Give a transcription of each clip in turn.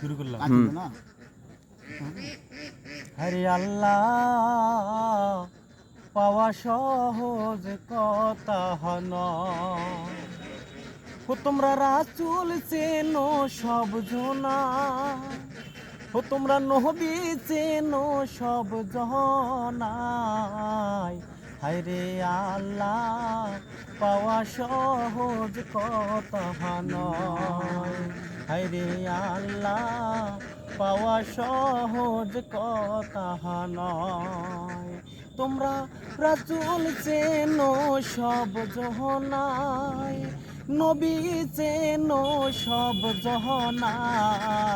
শুরু করলাম। হরে আল্লাহ পাওয়া সহজ কথা নয় ও তোমরা রাসুল চেনো সব জনা। ও তোমরা নহবি চেনো সব জনাই। হায়রে আল্লাহ, পাওয়া সহজ কথা নয়। হায়রে আল্লাহ, পাওয়া সহজ কথা নয়। তোমরা রাসুল চেন সব জহনায়, নবী চেন সব জহনায়।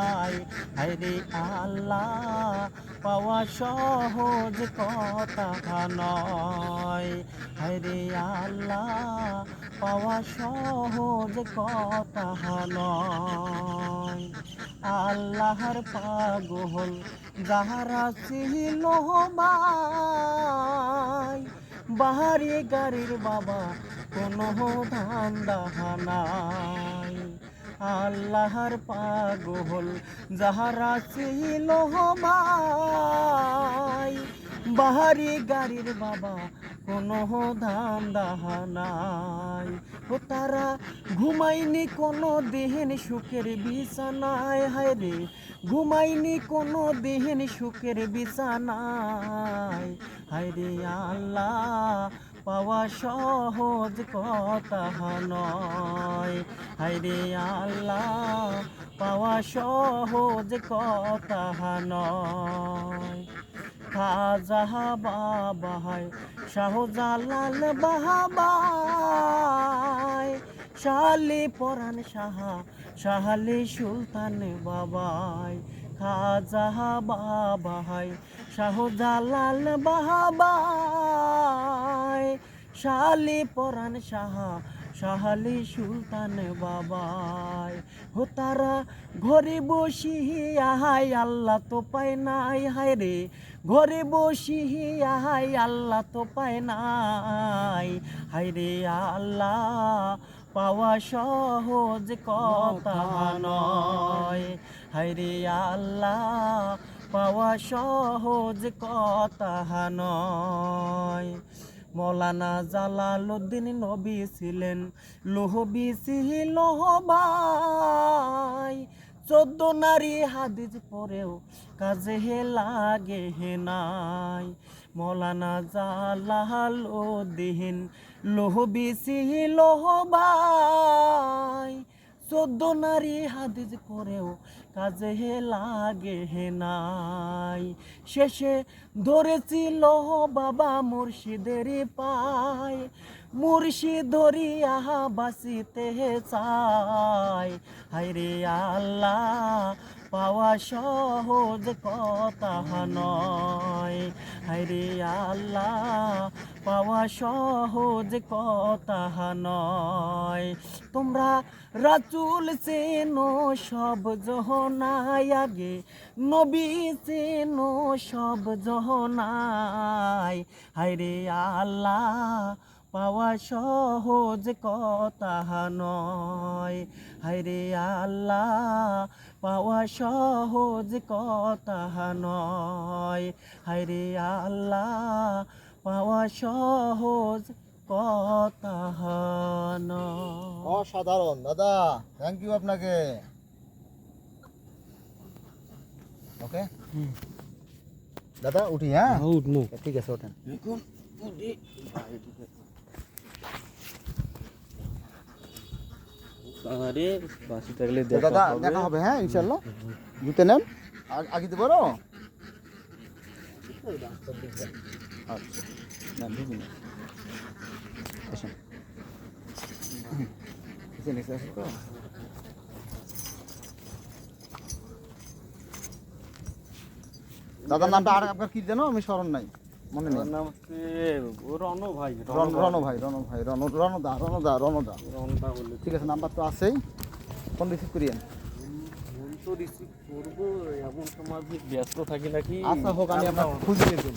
হায়রে আল্লাহ, পাওয়া সহজ কথা নয়। হায়রে আল্লাহ, পাওয়া সহজ কথা নয়। আল্লাহর পাগল যাহারা ছিল ভাই বাহারি গাড়ির বাবা কোনো ধান্দা নাই। আল্লাহর পাগল, যাহারা ছিল ভাই বাহারি গাড়ির বাবা, কোনো ধান্দা নাই ও তারা ঘুমাইনি কোনো দেহেন সুখের বিছানায়। হায় রে ঘুমাইনি কোনো দেহেন সুখের বিছানায়। হায় রে আল্লাহ পাওয়া সহজ কথা নয়। হায় রে আল্লাহ, পাওয়া সহজ কথা নয়। খাজা বাবাই শাহজালাল বাহাবাই শালি পরাণ সাহা শাহালি সুলতান বাবাই। খাজা বাবাই শাহজালাল বাহাবাই শালি পরাণ সাহা, শাহালি সুলতান বাবাই। হো তারা ঘরে বসি আহাই আল্লাহ তো পায় নাই, হায় রে। ঘরে বসি আহাই আল্লাহ তো পায় নাই, হায় রে আল্লাহ। পাওয়া সহজ কথা নয়, হায় রে আল্লাহ। পাওয়া সহজ কথা নয়। মৌলানা জালালুদ্দিন নবী ছিলেন। লোহবি ছিল ভাই। চোদ্দ নারী হাদিস পরেও কাজে হে লাগে হে নাই। মৌলানা জালালুদ্দিন লোহবি ছিল চোদ্দ নারী হাদিস পরেও কাজে লাগে হে নাই। শেষে ধরেছিল বাবা মুর্শিদের পায়। মুর্শিদ ধরিয়া বাঁচিতে চাই হায়রে আল্লাহ, পাওয়া সহজ কথা নয়। হায়রে আল্লাহ পাওয়া সহজ কথা নয়। তোমরা রাচুল চেনো, সব জহনায় আগে, নবী চেনো, সব জহনায়। হায়রে আল্লাহ, পাওয়া সহজ কথা নয়। হায়রে আল্লাহ, পাওয়া সহজ কথা নয়। হায়রে আল্লাহ পাওয়া সহজ কথা অসাধারণ দাদা থ্যাংক ইউ আপনাকে। ওকে দাদা উঠি হ্যাঁ? উঠমু ঠিক আছে ওঠেন। আরে বাসি থাকলে দাদা দেখা হবে। হ্যাঁ ইনশাল্লাহ। জুতে নেন। আগে দিতে পারো আচ্ছা না ঢুকুন না। আসেন এসে তো। দাদার নামটা আর আপনার কি জানো আমি স্মরণ নাই মনে নেই। নাম হচ্ছে রণ ভাই রণ রণ ভাই। রণ ভাই রণ রণদা রণদা রণদা রণটা বলে ঠিক আছে নাম্বার তো আছেই। ফোন রিসিভ করিয়েন? তো রিসিভ করব এমন সময় ব্যস্ত থাকি নাকি? আচ্ছা হোক আমি আপনার খুঁজে করব